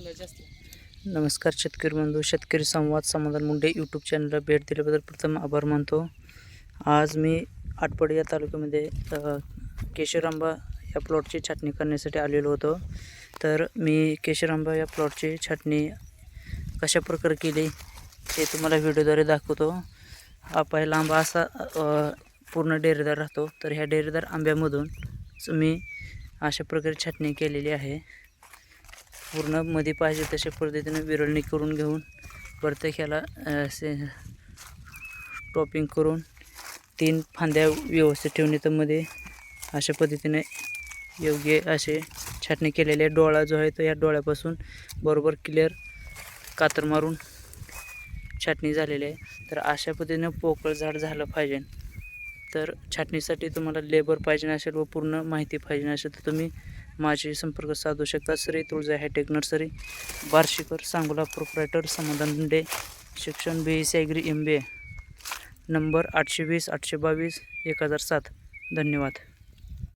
नमस्कार शेतकरी बंधू शेतकरी संवाद समाधान मुंडे यूट्यूब चॅनलला भेट दिल्याबद्दल प्रथम आभार मानतो. आज मी आटपाडी या तालुक्यामध्ये केशरांबा या प्लॉटची छाटणी करण्यासाठी आलेलो होतो. तर मी केशरांबा या प्लॉटची छाटणी कशा प्रकारे केली ते तुम्हाला व्हिडिओद्वारे दाखवतो. हा पहिला आंबा असा पूर्ण डेरेदार राहतो. तर ह्या डेरेदार आंब्यामधून मी अशा प्रकारे छाटणी केलेली आहे. पूर्णमध्ये पाहिजे तशा पद्धतीने विरळणी करून घेऊन प्रत्येकाला असे टॉपिंग करून तीन फांद्या व्यवस्थित ठेवून तर मध्ये अशा पद्धतीने योग्य असे छाटणी केलेले आहे. डोळा जो आहे तो या डोळ्यापासून बरोबर क्लिअर कातर मारून छाटणी झालेली आहे तर अशा पद्धतीने पोकळ झाड झालं पाहिजे तर छाटणीसाठी तुम्हाला लेबर पाहिजे असेल व पूर्ण माहिती पाहिजे असेल तर तुम्ही माझी संपर्क साधू शकता. Shri Tulja hitech nursery Barshikar Sangola proprietor Samadhan Munde शिक्षण B S agri M B A number आठशे वीस आठशे बावीस एक हजार सात. धन्यवाद.